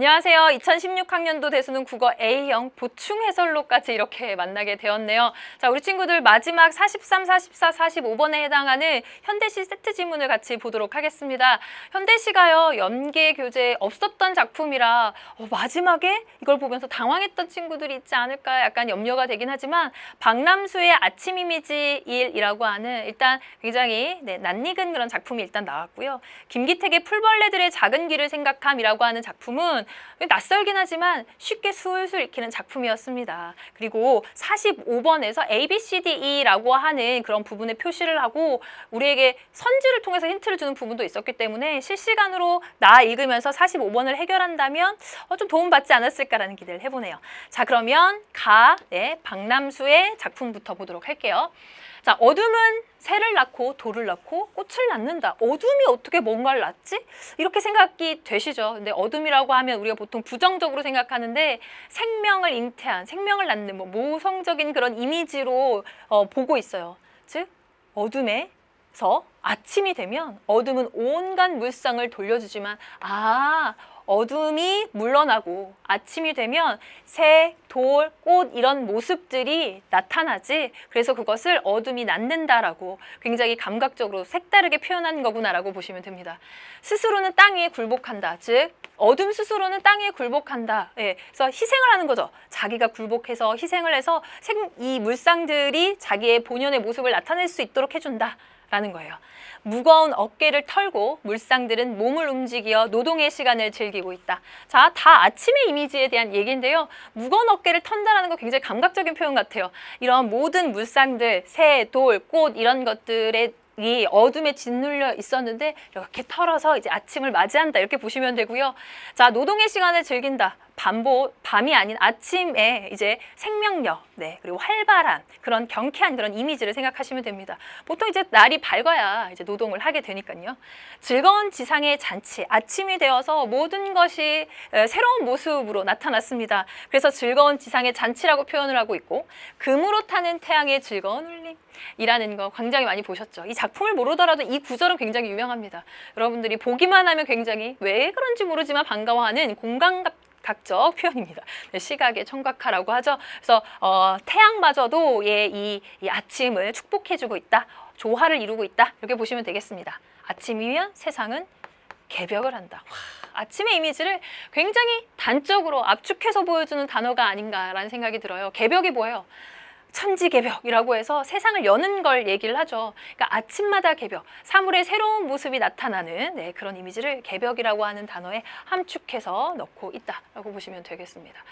안녕하세요. 2016학년도 대수능 국어 A형 보충 해설로까지 이렇게 만나게 되었네요. 자, 우리 친구들 마지막 43, 44, 45번에 해당하는 현대시 세트 지문을 같이 보도록 하겠습니다. 현대시가요, 연계 교재에 없었던 작품이라 어, 마지막에 이걸 보면서 당황했던 친구들이 있지 않을까 약간 염려가 되긴 하지만 박남수의 아침 이미지 1이라고 하는 일단 굉장히 네, 낯익은 그런 작품이 일단 나왔고요. 김기택의 풀벌레들의 작은 길을 생각함이라고 하는 작품은 낯설긴 하지만 쉽게 술술 익히는 작품이었습니다. 그리고 45번에서 A, B, C, D, E라고 하는 그런 부분에 표시를 하고 우리에게 선지를 통해서 힌트를 주는 부분도 있었기 때문에 실시간으로 나 읽으면서 45번을 해결한다면 어, 좀 도움받지 않았을까라는 기대를 해보네요. 자 그러면 가, 네, 박남수의 작품부터 보도록 할게요. 자, 어둠은 새를 낳고 돌을 낳고 꽃을 낳는다. 어둠이 어떻게 뭔가를 낳지? 이렇게 생각이 되시죠. 근데 어둠이라고 하면 우리가 보통 부정적으로 생각하는데 생명을 잉태한, 생명을 낳는 뭐 모성적인 그런 이미지로 어, 보고 있어요. 즉, 어둠에서 아침이 되면 어둠은 온갖 물상을 돌려주지만 아 어둠이 물러나고 아침이 되면 새, 돌, 꽃 이런 모습들이 나타나지 그래서 그것을 어둠이 낳는다라고 굉장히 감각적으로 색다르게 표현한 거구나라고 보시면 됩니다. 스스로는 땅 위에 굴복한다. 즉 어둠 스스로는 땅 위에 굴복한다. 예, 그래서 희생을 하는 거죠. 자기가 굴복해서 희생을 해서 생, 이 물상들이 자기의 본연의 모습을 나타낼 수 있도록 해준다. 라는 거예요. 무거운 어깨를 털고 물상들은 몸을 움직여 노동의 시간을 즐기고 있다. 자, 다 아침의 이미지에 대한 얘기인데요. 무거운 어깨를 턴다라는 거 굉장히 감각적인 표현 같아요. 이런 모든 물상들, 새, 돌, 꽃 이런 것들의 이 어둠에 짓눌려 있었는데 이렇게 털어서 이제 아침을 맞이한다 이렇게 보시면 되고요. 자 노동의 시간을 즐긴다. 밤보 밤이 아닌 아침에 이제 생명력, 네 그리고 활발한 그런 경쾌한 그런 이미지를 생각하시면 됩니다. 보통 이제 날이 밝아야 이제 노동을 하게 되니까요. 즐거운 지상의 잔치, 아침이 되어서 모든 것이 에, 새로운 모습으로 나타났습니다. 그래서 즐거운 지상의 잔치라고 표현을 하고 있고 금으로 타는 태양의 즐거운 울림. 이라는 거 굉장히 많이 보셨죠. 이 작품을 모르더라도 이 구절은 굉장히 유명합니다. 여러분들이 보기만 하면 굉장히 왜 그런지 모르지만 반가워하는 공감 각적 표현입니다. 네, 시각의 청각하라고 하죠. 그래서 어, 태양마저도 예, 이, 이 아침을 축복해주고 있다. 조화를 이루고 있다. 이렇게 보시면 되겠습니다. 아침이면 세상은 개벽을 한다. 와, 아침의 이미지를 굉장히 단적으로 압축해서 보여주는 단어가 아닌가라는 생각이 들어요. 개벽이 뭐예요? 천지개벽이라고 해서 세상을 여는 걸 얘기를 하죠. 그러니까 아침마다 개벽, 사물의 새로운 모습이 나타나는 네, 그런 이미지를 개벽이라고 하는 단어에 함축해서 넣고 있다라고 보시면 되겠습니다.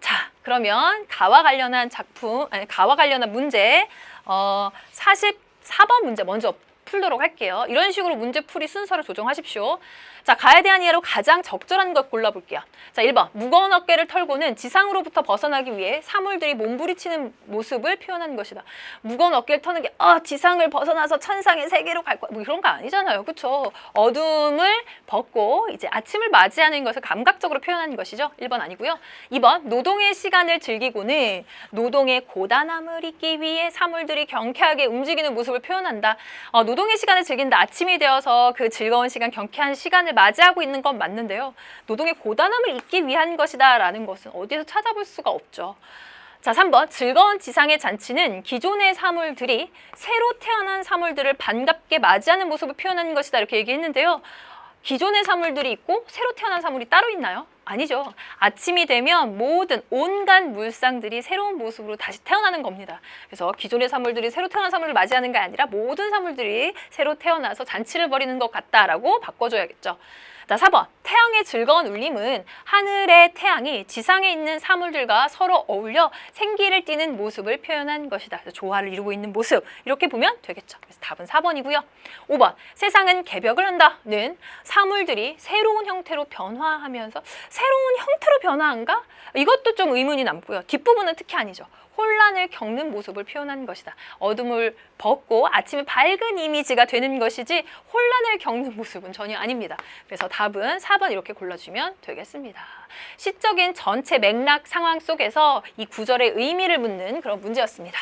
자, 그러면 가와 관련한 작품, 아니, 가와 관련한 문제, 어, 44번 문제 먼저 풀도록 할게요. 이런 식으로 문제 풀이 순서를 조정하십시오. 자, 가에 대한 이해로 가장 적절한 것 골라볼게요. 자, 1번. 무거운 어깨를 털고는 지상으로부터 벗어나기 위해 사물들이 몸부리치는 모습을 표현한 것이다. 무거운 어깨를 터는 게, 아, 지상을 벗어나서 천상의 세계로 갈 거야. 뭐 그런 거 아니잖아요. 그쵸? 어둠을 벗고 이제 아침을 맞이하는 것을 감각적으로 표현한 것이죠. 1번 아니고요. 2번. 노동의 시간을 즐기고는 노동의 고단함을 잊기 위해 사물들이 경쾌하게 움직이는 모습을 표현한다. 어, 노동 의 시간을 즐긴다. 아침이 되어서 그 즐거운 시간, 경쾌한 시간을 맞이하고 있는 건 맞는데요. 노동의 고단함을 잊기 위한 것이다 라는 것은 어디서 찾아볼 수가 없죠. 자, 3번. 즐거운 지상의 잔치는 기존의 사물들이 새로 태어난 사물들을 반갑게 맞이하는 모습을 표현하는 것이다. 이렇게 얘기했는데요. 기존의 사물들이 있고 새로 태어난 사물이 따로 있나요? 아니죠. 아침이 되면 모든 온갖 물상들이 새로운 모습으로 다시 태어나는 겁니다. 그래서 기존의 사물들이 새로 태어난 사물을 맞이하는 게 아니라 모든 사물들이 새로 태어나서 잔치를 벌이는 것 같다라고 바꿔줘야겠죠. 자, 4번. 태양의 즐거운 울림은 하늘의 태양이 지상에 있는 사물들과 서로 어울려 생기를 띠는 모습을 표현한 것이다. 그래서 조화를 이루고 있는 모습. 이렇게 보면 되겠죠. 그래서 답은 4번이고요. 5번. 세상은 개벽을 한다는 사물들이 새로운 형태로 변화하면서 새로운 형태로 변화한가? 이것도 좀 의문이 남고요. 뒷부분은 특히 아니죠. 혼란을 겪는 모습을 표현한 것이다. 어둠을 벗고 아침에 밝은 이미지가 되는 것이지 혼란을 겪는 모습은 전혀 아닙니다. 그래서 답은 4번 이렇게 골라주면 되겠습니다. 시적인 전체 맥락 상황 속에서 이 구절의 의미를 묻는 그런 문제였습니다.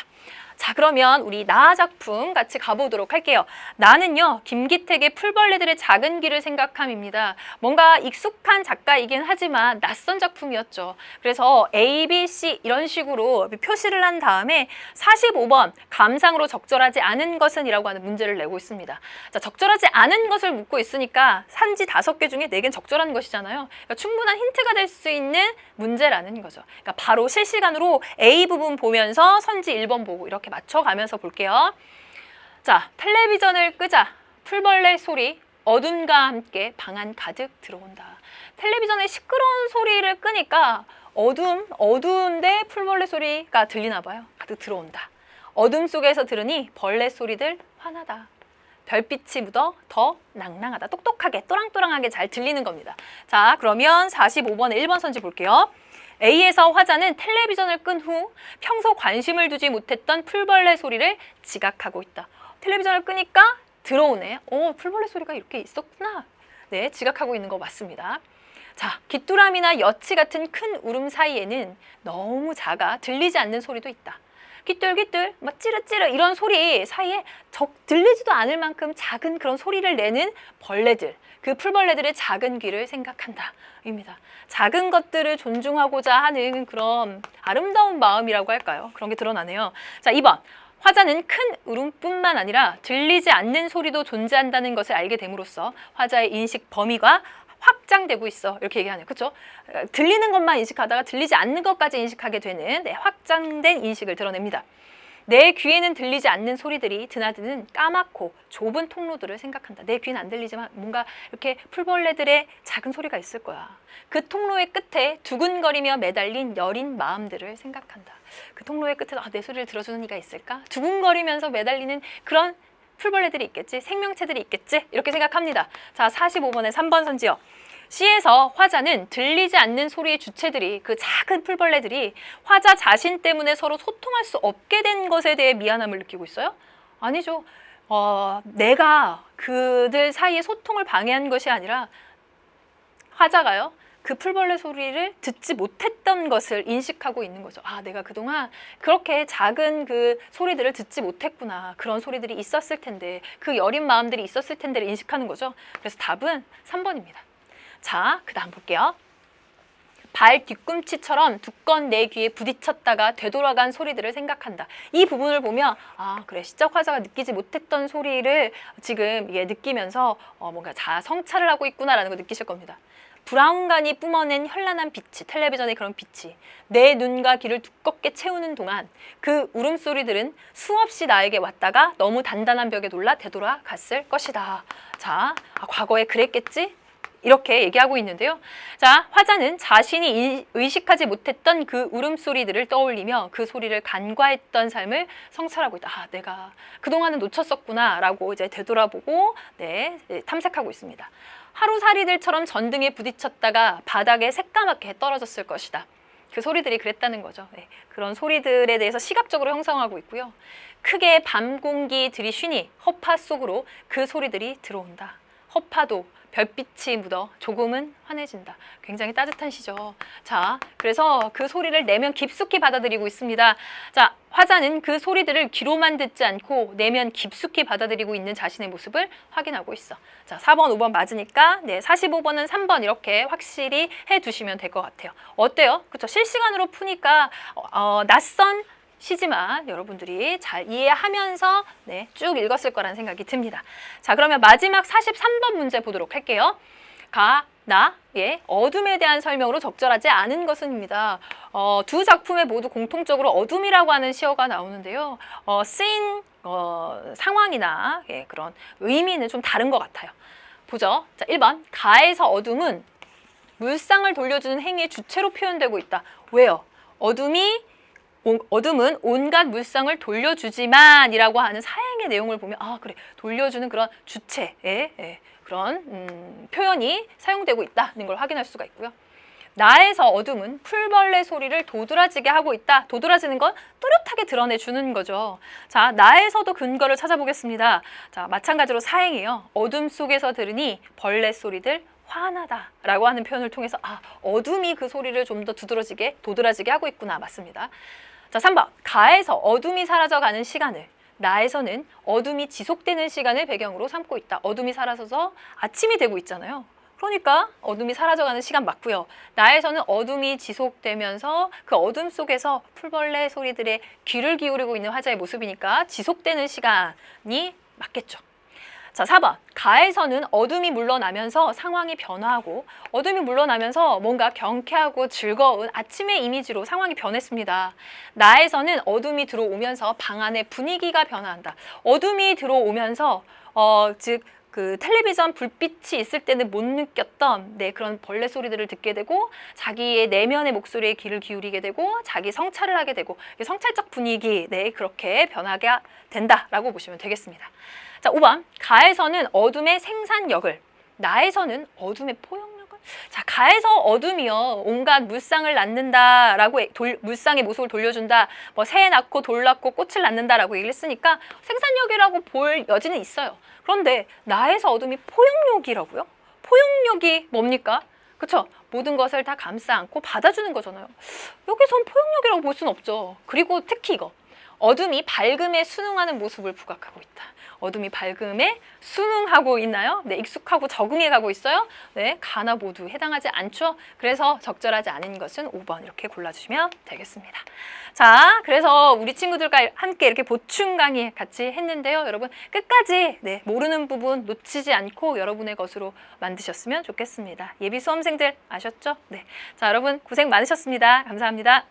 자, 그러면 우리 나 작품 같이 가보도록 할게요. 나는요, 김기택의 풀벌레들의 작은 길을 생각함입니다. 뭔가 익숙한 작가이긴 하지만 낯선 작품이었죠. 그래서 A, B, C 이런 식으로 표시를 한 다음에 45번 감상으로 적절하지 않은 것은 이라고 하는 문제를 내고 있습니다. 자, 적절하지 않은 것을 묻고 있으니까 산지 다섯 개 중에 네 개는 적절한 것이잖아요. 그러니까 충분한 힌트가 될 수 있는 문제라는 거죠. 그러니까 바로 실시간으로 A 부분 보면서 선지 1번 보고 이렇게 맞춰가면서 볼게요. 자, 텔레비전을 끄자. 풀벌레 소리, 어둠과 함께 방 안 가득 들어온다. 텔레비전의 시끄러운 소리를 끄니까 어둠, 어두운데 풀벌레 소리가 들리나 봐요. 가득 들어온다. 어둠 속에서 들으니 벌레 소리들 화나다. 별빛이 묻어 더 낭낭하다. 똑똑하게, 또랑또랑하게 잘 들리는 겁니다. 자, 그러면 45번에 1번 선지 볼게요. A에서 화자는 텔레비전을 끈 후 평소 관심을 두지 못했던 풀벌레 소리를 지각하고 있다. 텔레비전을 끄니까 들어오네. 오, 풀벌레 소리가 이렇게 있었구나. 네, 지각하고 있는 거 맞습니다. 자, 귀뚜라미나 여치 같은 큰 울음 사이에는 너무 작아 들리지 않는 소리도 있다. 귀뚤귀뚤, 막 찌르찌르 이런 소리 사이에 적 들리지도 않을 만큼 작은 그런 소리를 내는 벌레들, 그 풀벌레들의 작은 귀를 생각한다입니다. 작은 것들을 존중하고자 하는 그런 아름다운 마음이라고 할까요? 그런 게 드러나네요. 자, 2번. 화자는 큰 울음뿐만 아니라 들리지 않는 소리도 존재한다는 것을 알게 됨으로써 화자의 인식 범위가 확장되고 있어 이렇게 얘기하네요. 그렇죠? 들리는 것만 인식하다가 들리지 않는 것까지 인식하게 되는 네, 확장된 인식을 드러냅니다. 내 귀에는 들리지 않는 소리들이 드나드는 까맣고 좁은 통로들을 생각한다. 내 귀는 안 들리지만 뭔가 이렇게 풀벌레들의 작은 소리가 있을 거야. 그 통로의 끝에 두근거리며 매달린 여린 마음들을 생각한다. 그 통로의 끝에 아, 내 소리를 들어주는 이가 있을까? 두근거리면서 매달리는 그런 풀벌레들이 있겠지, 생명체들이 있겠지 이렇게 생각합니다. 자, 45번에 3번 선지요. C에서 화자는 들리지 않는 소리의 주체들이 그 작은 풀벌레들이 화자 자신 때문에 서로 소통할 수 없게 된 것에 대해 미안함을 느끼고 있어요? 아니죠. 어, 내가 그들 사이의 소통을 방해한 것이 아니라 화자가요. 그 풀벌레 소리를 듣지 못했던 것을 인식하고 있는 거죠. 아, 내가 그동안 그렇게 작은 그 소리들을 듣지 못했구나. 그런 소리들이 있었을 텐데, 그 여린 마음들이 있었을 텐데를 인식하는 거죠. 그래서 답은 3번입니다. 자, 그 다음 볼게요. 발 뒤꿈치처럼 두건 내 귀에 부딪혔다가 되돌아간 소리들을 생각한다. 이 부분을 보면 아 그래 시적 화자가 느끼지 못했던 소리를 지금 이게 느끼면서 어, 뭔가 자 성찰을 하고 있구나라는 걸 느끼실 겁니다. 브라운관이 뿜어낸 현란한 빛이 텔레비전의 그런 빛이 내 눈과 귀를 두껍게 채우는 동안 그 울음소리들은 수없이 나에게 왔다가 너무 단단한 벽에 놀라 되돌아갔을 것이다. 자, 아, 과거에 그랬겠지? 이렇게 얘기하고 있는데요. 자, 화자는 자신이 인- 의식하지 못했던 그 울음소리들을 떠올리며 그 소리를 간과했던 삶을 성찰하고 있다. 아, 내가 그동안은 놓쳤었구나 라고 이제 되돌아보고 네, 네, 탐색하고 있습니다. 하루살이들처럼 전등에 부딪혔다가 바닥에 새까맣게 떨어졌을 것이다. 그 소리들이 그랬다는 거죠. 네, 그런 소리들에 대해서 시각적으로 형성하고 있고요. 크게 밤 공기 들이쉬니 허파 속으로 그 소리들이 들어온다. 허파도 별빛이 묻어 조금은 환해진다. 굉장히 따뜻한 시죠. 자, 그래서 그 소리를 내면 깊숙이 받아들이고 있습니다. 자, 화자는 그 소리들을 귀로만 듣지 않고 내면 깊숙이 받아들이고 있는 자신의 모습을 확인하고 있어. 자, 4번, 5번 맞으니까 네, 45번은 3번 이렇게 확실히 해 두시면 될 것 같아요. 어때요? 그렇죠? 실시간으로 푸니까 어, 어, 낯선 시지만 여러분들이 잘 이해하면서 네, 쭉 읽었을 거란 생각이 듭니다. 자, 그러면 마지막 43번 문제 보도록 할게요. 가, 나, 예, 어둠에 대한 설명으로 적절하지 않은 것은입니다. 어, 두 작품에 모두 공통적으로 어둠이라고 하는 시어가 나오는데요. 어, 쓰인 어, 상황이나 예, 그런 의미는 좀 다른 것 같아요. 보죠. 자, 1번. 가에서 어둠은 물상을 돌려주는 행위의 주체로 표현되고 있다. 왜요? 어둠이 온- 어둠은 온갖 물상을 돌려주지만이라고 하는 사행의 내용을 보면 아 그래 돌려주는 그런 주체의 예, 그런 음, 표현이 사용되고 있다는 걸 확인할 수가 있고요. 나에서 어둠은 풀벌레 소리를 도드라지게 하고 있다. 도드라지는 건 또렷하게 드러내 주는 거죠. 자, 나에서도 근거를 찾아보겠습니다. 자, 마찬가지로 사행이요. 어둠 속에서 들으니 벌레 소리들 화나다 라고 하는 표현을 통해서 아 어둠이 그 소리를 좀 더 두드러지게 도드라지게 하고 있구나 맞습니다. 자, 3번. 가에서 어둠이 사라져가는 시간을 나에서는 어둠이 지속되는 시간을 배경으로 삼고 있다. 어둠이 사라져서 아침이 되고 있잖아요. 그러니까 어둠이 사라져가는 시간 맞고요. 나에서는 어둠이 지속되면서 그 어둠 속에서 풀벌레 소리들의 귀를 기울이고 있는 화자의 모습이니까 지속되는 시간이 맞겠죠. 자, 4번. 가에서는 어둠이 물러나면서 상황이 변화하고 어둠이 물러나면서 뭔가 경쾌하고 즐거운 아침의 이미지로 상황이 변했습니다. 나에서는 어둠이 들어오면서 방 안의 분위기가 변화한다. 어둠이 들어오면서 어, 즉그 텔레비전 불빛이 있을 때는 못 느꼈던 네, 그런 벌레 소리들을 듣게 되고 자기의 내면의 목소리에 귀를 기울이게 되고 자기 성찰을 하게 되고 이 성찰적 분위기 네, 그렇게 변하게 된다라고 보시면 되겠습니다. 자, 5번. 가에서는 어둠의 생산력을, 나에서는 어둠의 포용력을. 자, 가에서 어둠이요. 온갖 물상을 낳는다라고 해- 돌, 물상의 모습을 돌려준다. 뭐 새 낳고 돌 낳고 꽃을 낳는다라고 얘기를 했으니까 생산력이라고 볼 여지는 있어요. 그런데 나에서 어둠이 포용력이라고요? 포용력이 뭡니까? 그쵸? 모든 것을 다 감싸 안고 받아주는 거잖아요. 여기선 포용력이라고 볼 수는 없죠. 그리고 특히 이거. 어둠이 밝음에 순응하는 모습을 부각하고 있다. 어둠이 밝음에 순응하고 있나요? 네, 익숙하고 적응해 가고 있어요. 네, 가나 모두 해당하지 않죠. 그래서 적절하지 않은 것은 5번 이렇게 골라주시면 되겠습니다. 자, 그래서 우리 친구들과 함께 이렇게 보충 강의 같이 했는데요. 여러분 끝까지 네, 모르는 부분 놓치지 않고 여러분의 것으로 만드셨으면 좋겠습니다. 예비 수험생들 아셨죠? 네, 자, 여러분 고생 많으셨습니다. 감사합니다.